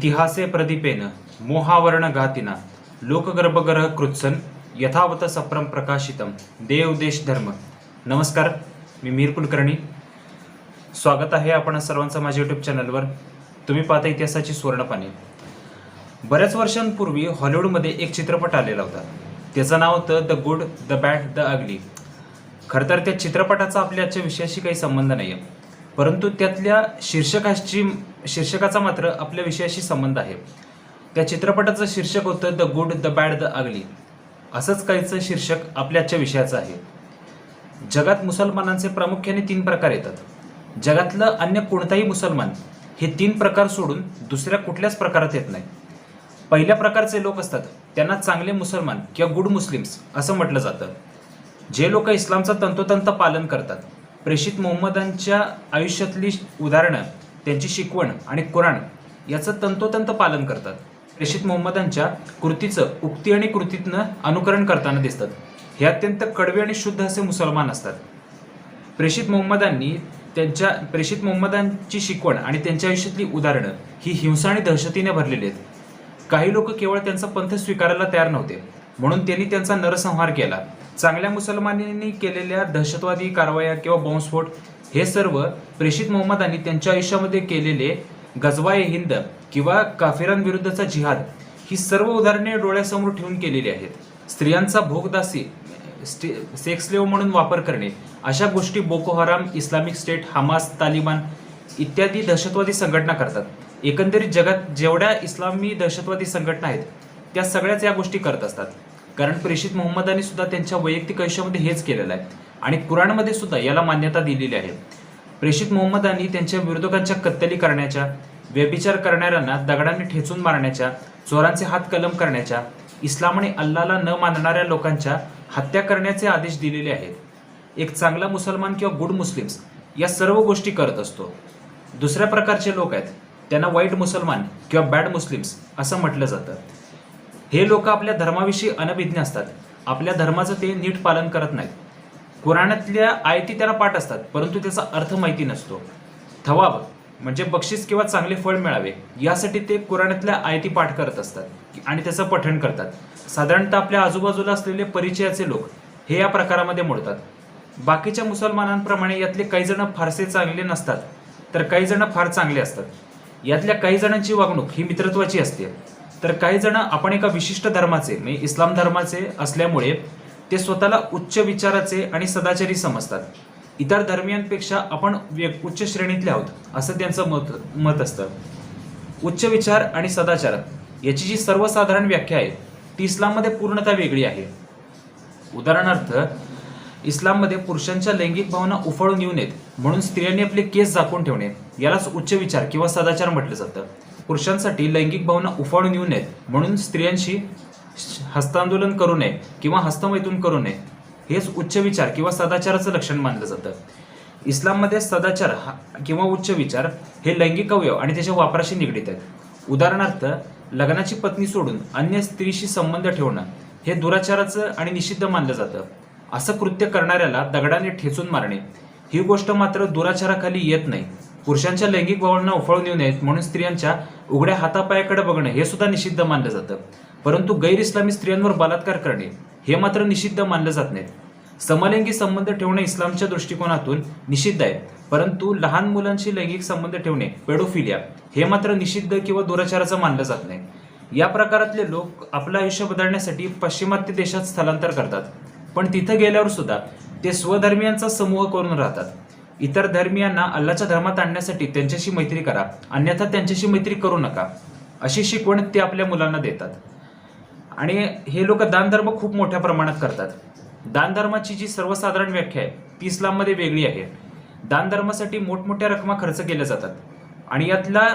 इतिहासे प्रदीपेन मोहावर्ण घातिना लोकगर्भग्रह कृत्सन यथावत सप्रम प्रकाशितम देव देश धर्म. नमस्कार मी मीर कुलकर्णी. स्वागत आहे आपण सर्वांचं माझ्या यूट्यूब चॅनलवर तुम्ही पाहता इतिहासाची सुवर्णपाने बऱ्याच वर्षांपूर्वी हॉलिवूडमध्ये एक चित्रपट आलेला होता. त्याचं नाव होतं the good the bad the ugly खरं तर त्या चित्रपटाचा आपल्या आजच्या विषयाशी काही संबंध नाही आहे परंतु त्यातल्या शीर्षकाची शीर्षकाचा मात्र आपल्या विषयाशी संबंध आहे. त्या चित्रपटाचं शीर्षक होतं the good the bad the ugly असंच काहीचं शीर्षक आपल्या आजच्या विषयाचं आहे. जगात मुसलमानांचे प्रामुख्याने तीन प्रकार येतात. जगातलं अन्य कोणताही मुसलमान हे तीन प्रकार सोडून दुसऱ्या कुठल्याच प्रकारात येत नाही. पहिल्या प्रकारचे लोक असतात त्यांना चांगले मुसलमान किंवा गुड मुस्लिम्स असं म्हटलं जातं. जे लोक इस्लामचं तंतोतंत पालन करतात. प्रेषित मोहम्मदांच्या आयुष्यातली उदाहरणं त्यांची शिकवण आणि कुराण याचं तंतोतंत पालन करतात. प्रेषित मोहम्मदांच्या कृतीचं उक्ती आणि कृतीतनं अनुकरण करताना दिसतात. हे अत्यंत कडवे आणि शुद्ध असे मुसलमान असतात. प्रेषित मोहम्मदांनी त्यांच्या प्रेषित मोहम्मदांची शिकवण आणि त्यांच्या आयुष्यातली उदाहरणं ही हिंसा आणि दहशतीने भरलेली आहेत. काही लोक केवळ त्यांचा पंथ स्वीकारायला तयार नव्हते. म्हणून त्यांनी त्यांचा नरसंहार केला. चांगल्या मुसलमानांनी केलेल्या दहशतवादी कारवाया किंवा बॉम्बस्फोट हे सर्व प्रेषित मोहम्मदांनी त्यांच्या आयुष्यामध्ये केलेले गजवाय हिंद किंवा काफिरांविरुद्धचा जिहाद ही सर्व उदाहरणे डोळ्यासमोर ठेवून केलेली आहेत. स्त्रियांचा भोगदासी सेक्सलेव म्हणून वापर करणे अशा गोष्टी बोको हराम इस्लामिक स्टेट हमास तालिबान इत्यादी दहशतवादी संघटना करतात. एकंदरीत जगात जेवढ्या इस्लामी दहशतवादी संघटना आहेत त्या सगळ्याच या गोष्टी करत असतात. कारण प्रेषित मोहम्मदांनी सुद्धा त्यांच्या वैयक्तिक आयुष्यामध्ये हेच केलेलं आहे. आणि कुराणमध्ये सुद्धा याला मान्यता दिलेली आहे. प्रेषित मोहम्मदांनी त्यांच्या विरोधकांच्या कत्तली करण्याच्या व्यभिचार करणाऱ्यांना दगडाने ठेचून मारण्याच्या चोरांचे हात कलम करण्याच्या इस्लाम आणि अल्लाला न मानणाऱ्या लोकांच्या हत्या करण्याचे आदेश दिलेले आहेत. एक चांगला मुसलमान किंवा गुड मुस्लिम्स या सर्व गोष्टी करत असतो. दुसऱ्या प्रकारचे लोक आहेत. त्यांना वाईट मुसलमान किंवा बॅड मुस्लिम्स असं म्हटलं जातं. हे लोक आपल्या धर्माविषयी अनभिज्ञ असतात. आपल्या धर्माचं ते नीट पालन करत नाहीत. कुराणातल्या आयती त्याला पाठ असतात परंतु त्याचा अर्थ माहिती नसतो. थवाब म्हणजे बक्षीस किंवा चांगले फळ मिळावे यासाठी ते कुराणातल्या आयती पाठ करत असतात आणि त्याचं पठण करतात. साधारणतः आपल्या आजूबाजूला असलेले परिचयाचे लोक हे या प्रकारामध्ये मोडतात. बाकीच्या मुसलमानांप्रमाणे यातले काही जण फारसे चांगले नसतात तर काही जण फार चांगले असतात. यातल्या काही जणांची वागणूक ही मित्रत्वाची असते. तर काही जण आपण एका विशिष्ट धर्माचे म्हणजे इस्लाम धर्माचे असल्यामुळे ते स्वतःला उच्च विचाराचे आणि सदाचारी समजतात. इतर धर्मियांपेक्षा आपण व्य- उच्च श्रेणीतले आहोत असं त्यांचं मत मत असतं. उच्च विचार आणि सदाचार याची जी सर्वसाधारण व्याख्या आहे ती इस्लाममध्ये पूर्णतः वेगळी आहे. उदाहरणार्थ इस्लाममध्ये पुरुषांच्या लैंगिक भावना उफाळून येऊ नयेत म्हणून स्त्रियांनी आपले केस झाकून ठेवणे यालाच उच्च विचार किंवा सदाचार म्हटलं जातं. पुरुषांसाठी लैंगिक भावना उफाळून येऊ नयेत म्हणून स्त्रियांशी हस्तांदोलन करू नये किंवा हस्तमैथून करू नये हेच उच्च विचार किंवा सदाचाराचं लक्षण मानलं जातं. इस्लाममध्ये सदाचार हा किंवा उच्च विचार हे लैंगिक अवयव आणि त्याच्या वापराशी निगडीत आहेत. उदाहरणार्थ लग्नाची पत्नी सोडून अन्य स्त्रीशी संबंध ठेवणं हे दुराचाराचं आणि निषिद्ध मानलं जातं. असं कृत्य करणाऱ्याला दगडाने ठेचून मारणे ही गोष्ट मात्र दुराचाराखाली येत नाही. पुरुषांच्या लैंगिक भावना उफाळून येऊ नयेत म्हणून स्त्रियांच्या उघड्या हातापायाकडे बघणं हे सुद्धा निषिद्ध मानलं जातं. परंतु गैर इस्लामी स्त्रियांवर बलात्कार करणे हे मात्र निषिद्ध मानलं जात नाही. समलैंगी संबंध ठेवणे इस्लामच्या दृष्टिकोनातून निषिद्ध आहे. परंतु लहान मुलांशी लैंगिक संबंध ठेवणे पेडोफिलिया हे मात्र निषिद्ध किंवा दुराचाराचं मानलं जात नाही. या प्रकारातले लोक आपलं आयुष्य बदलण्यासाठी पाश्चिमात्य देशात स्थलांतर करतात. पण तिथं गेल्यावर सुद्धा ते स्वधर्मियांचा समूह करून राहतात. इतर धर्मियांना अल्लाच्या धर्मात आणण्यासाठी त्यांच्याशी मैत्री करा अन्यथा त्यांच्याशी मैत्री करू नका अशी शिकवण ते आपल्या मुलांना देतात. आणि हे लोक दानधर्म खूप मोठ्या प्रमाणात करतात. दानधर्माची जी सर्वसाधारण व्याख्या आहे ती इस्लाममध्ये वेगळी आहे. दानधर्मासाठी मोठमोठ्या रकमा खर्च केल्या जातात. आणि यातला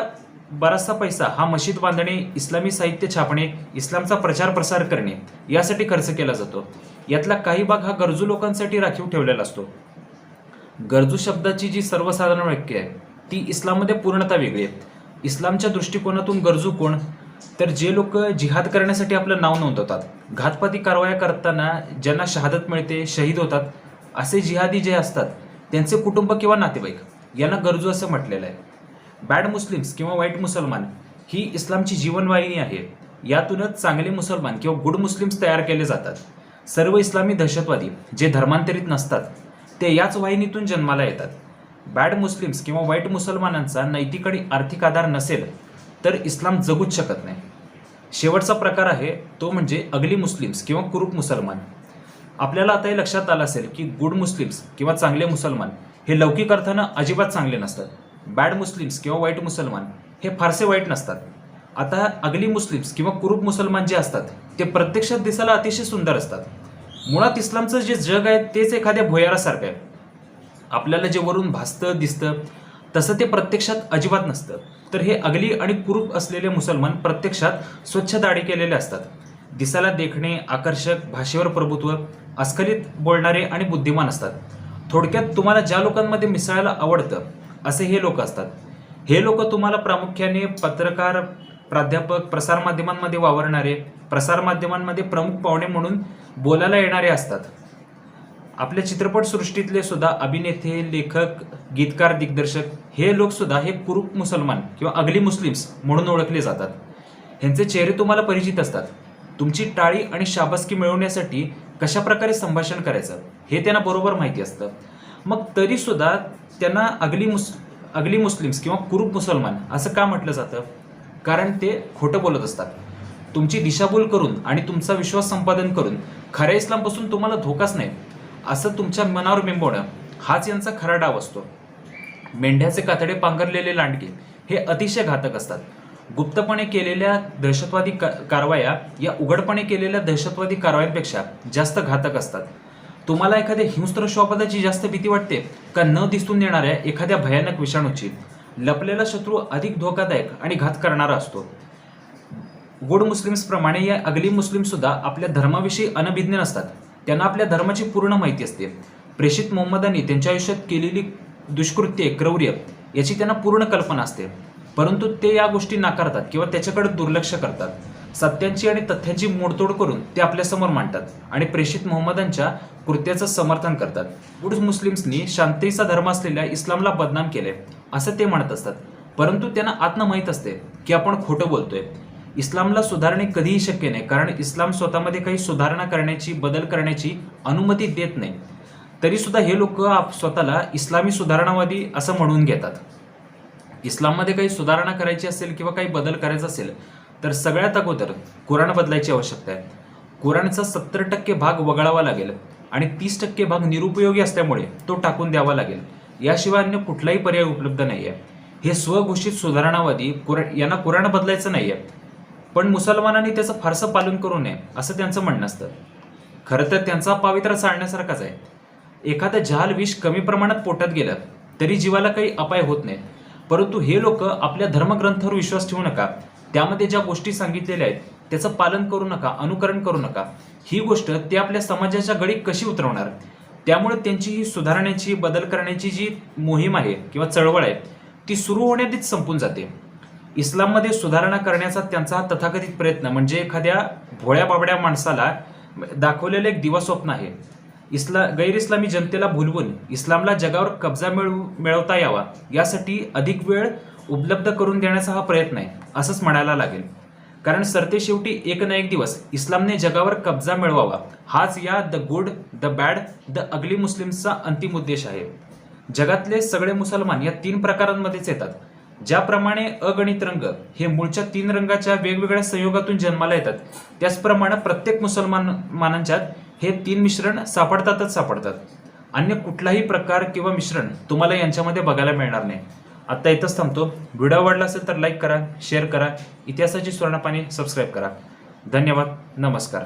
बराचसा पैसा हा मशीद बांधणे इस्लामी साहित्य छापणे इस्लामचा प्रचार प्रसार करणे यासाठी खर्च केला जातो. यातला काही भाग हा गरजू लोकांसाठी राखीव ठेवलेला असतो. गरजू शब्दाची जी सर्वसाधारण व्याख्या आहे ती इस्लाममध्ये पूर्णतः वेगळी आहे. इस्लामच्या दृष्टिकोनातून गरजू कोण? तर जे लोक जिहाद करण्यासाठी आपलं नाव नोंदवतात घातपाती कारवाया करताना ज्यांना शहादत मिळते शहीद होतात असे जिहादी जे असतात त्यांचे कुटुंब किंवा नातेवाईक यांना गरजू असं म्हटलेलं आहे. बॅड मुस्लिम्स किंवा वाईट मुसलमान ही इस्लामची जीवनवाहिनी आहे. यातूनच चांगले मुसलमान किंवा गुड मुस्लिम्स तयार केले जातात. सर्व इस्लामी दहशतवादी जे धर्मांतरित नसतात ते याच वाहिनीतून जन्माला येतात. बॅड मुस्लिम्स किंवा वाईट मुसलमानांचा नैतिक आणि आर्थिक आधार नसेल तर इस्लाम जगूच शकत नाही. शेवटचा प्रकार आहे तो म्हणजे अगली मुस्लिम्स किंवा कुरूप मुसलमान. आपल्याला आता हे लक्षात आलं असेल की गुड मुस्लिम्स किंवा चांगले मुसलमान हे लौकिक अर्थानं अजिबात चांगले नसतात. बॅड मुस्लिम्स किंवा वाईट मुसलमान हे फारसे वाईट नसतात. आता अगली मुस्लिम्स किंवा कुरूप मुसलमान जे असतात ते प्रत्यक्षात दिसायला अतिशय सुंदर असतात. मुळात इस्लामचं जे जग आहे तेच एखाद्या भुयारासारखं आहे. आपल्याला जे वरून भासतं दिसतं तसं ते प्रत्यक्षात अजिबात नसतं. तर हे अगली आणि कुरूप असलेले मुसलमान प्रत्यक्षात स्वच्छ दाढी केलेले असतात. दिसायला देखणे आकर्षक भाषेवर प्रभुत्व अस्खलित बोलणारे आणि बुद्धिमान असतात. थोडक्यात तुम्हाला ज्या लोकांमध्ये मिसळायला आवडतं असे हे लोक असतात. हे लोक तुम्हाला प्रामुख्याने पत्रकार प्राध्यापक प्रसारमाध्यमांमध्ये वावरणारे प्रसारमाध्यमांमध्ये प्रमुख पाहुणे म्हणून बोलायला येणारे असतात. आपल्या चित्रपटसृष्टीतले सुद्धा अभिनेते लेखक गीतकार दिग्दर्शक हे लोकसुद्धा हे कुरूप मुसलमान किंवा अगली मुस्लिम्स म्हणून ओळखले जातात. ह्यांचे चेहरे तुम्हाला परिचित असतात. तुमची टाळी आणि शाबासकी मिळवण्यासाठी कशा प्रकारे संभाषण करायचं हे त्यांना बरोबर माहिती असतं. मग तरीसुद्धा त्यांना अगली मुस अगली मुस्लिम्स किंवा कुरूप मुसलमान असं का म्हटलं जातं? कारण ते खोटं बोलत असतात. तुमची दिशाभूल करून आणि तुमचा विश्वास संपादन करून खऱ्या इस्लामपासून तुम्हाला धोकाच नाही. असं तुमच्या मनावर बिंबवणं हाच यांचा खरा डाव असतो. मेंढ्याचे कातडे पांघरलेले लांडगे हे अतिशय घातक असतात. गुप्तपणे केलेल्या दहशतवादी कारवाया या उघडपणे केलेल्या दहशतवादी कारवायांपेक्षा जास्त घातक असतात. तुम्हाला एखाद्या हिंस्त्र श्वापदाची जास्त भीती वाटते का न दिसून येणाऱ्या एखाद्या भयानक विषाणूची? लपलेला शत्रू अधिक धोकादायक आणि घात करणारा असतो. गुड मुस्लिम्सप्रमाणे या अगली मुस्लिमसुद्धा आपल्या धर्माविषयी अनभिज्ञ नसतात. त्यांना आपल्या धर्माची पूर्ण माहिती असते. प्रेषित मोहम्मदांनी त्यांच्या आयुष्यात केलेली दुष्कृत्ये क्रौर्य याची त्यांना पूर्ण कल्पना असते. परंतु ते या गोष्टी नाकारतात किंवा त्याच्याकडे दुर्लक्ष करतात. सत्यांची आणि तथ्यांची मोडतोड करून ते आपल्यासमोर मांडतात आणि प्रेषित मोहम्मदांच्या कृत्याचं समर्थन करतात. गुड मुस्लिम्सनी शांतीचा धर्म असलेल्या इस्लामला बदनाम केले असं ते म्हणत असतात. परंतु त्यांना आत्म माहीत असते की आपण खोटं बोलतोय. इस्लामला सुधारणे कधीही शक्य नाही कारण इस्लाम स्वतःमध्ये काही सुधारणा करण्याची बदल करण्याची अनुमती देत नाही. तरीसुद्धा हे लोक स्वतःला इस्लामी सुधारणावादी असं म्हणून घेतात. इस्लाममध्ये काही सुधारणा करायची असेल किंवा काही बदल करायचा असेल तर सगळ्यात अगोदर कुराण बदलायची आवश्यकता आहे. कुराणचा सत्तर टक्के भाग वगळावा लागेल आणि तीस टक्के भाग निरुपयोगी असल्यामुळे तो टाकून द्यावा लागेल. याशिवाय अन्य कुठलाही पर्याय उपलब्ध नाही आहे हे स्वघोषित सुधारणावादी कुरा यांना कुराण बदलायचं नाही आहे पण मुसलमानांनी त्याचं फारसं पालन करू नये असं त्यांचं म्हणणं असतं. खरं तर त्यांचा पावित्रा चालण्यासारखाच आहे. एखादं जहाल विष कमी प्रमाणात पोटात गेलं तरी जीवाला काही अपाय होत नाही. परंतु हे लोक आपल्या धर्मग्रंथावर विश्वास ठेवू नका. त्यामध्ये ज्या गोष्टी सांगितलेल्या आहेत त्याचं पालन करू नका अनुकरण करू नका. ही गोष्ट ते आपल्या समाजाच्या गडी कशी उतरवणार? त्यामुळे त्यांची ही सुधारण्याची बदल करण्याची जी मोहीम आहे किंवा चळवळ आहे ती सुरू होण्याआधीच संपून जाते. इस्लाममध्ये सुधारणा करण्याचा त्यांचा हा तथाकथित प्रयत्न म्हणजे एखाद्या भोळ्या बाबड्या माणसाला दाखवलेलं एक दिवास्वप्न आहे. इस्ला गैर इस्लामी जनतेला भुलवून इस्लामला जगावर कब्जा मिळवू मिळवता यावा यासाठी अधिक वेळ उपलब्ध करून देण्याचा हा प्रयत्न आहे असंच म्हणायला लागेल. कारण सरते शेवटी एक ना एक दिवस इस्लामने जगावर कब्जा मिळवावा हाच या the good the bad the ugly मुस्लिम्सचा अंतिम उद्देश आहे. जगातले सगळे मुसलमान या तीन प्रकारांमध्येच येतात. ज्याप्रमाणे अगणित रंग हे मूळच्या तीन रंगाच्या वेगवेगळ्या संयोगातून जन्माला येतात त्याचप्रमाणे प्रत्येक मुसलमान मानांच्यात हे तीन मिश्रण सापडतातच सापडतात. अन्य कुठलाही प्रकार किंवा मिश्रण तुम्हाला यांच्यामध्ये बघायला मिळणार नाही. आत्ता इथंच थांबतो. व्हिडिओ आवडला असेल तर लाईक करा शेअर करा इतिहासाची स्वर्णपाणी सबस्क्राईब करा. धन्यवाद. नमस्कार.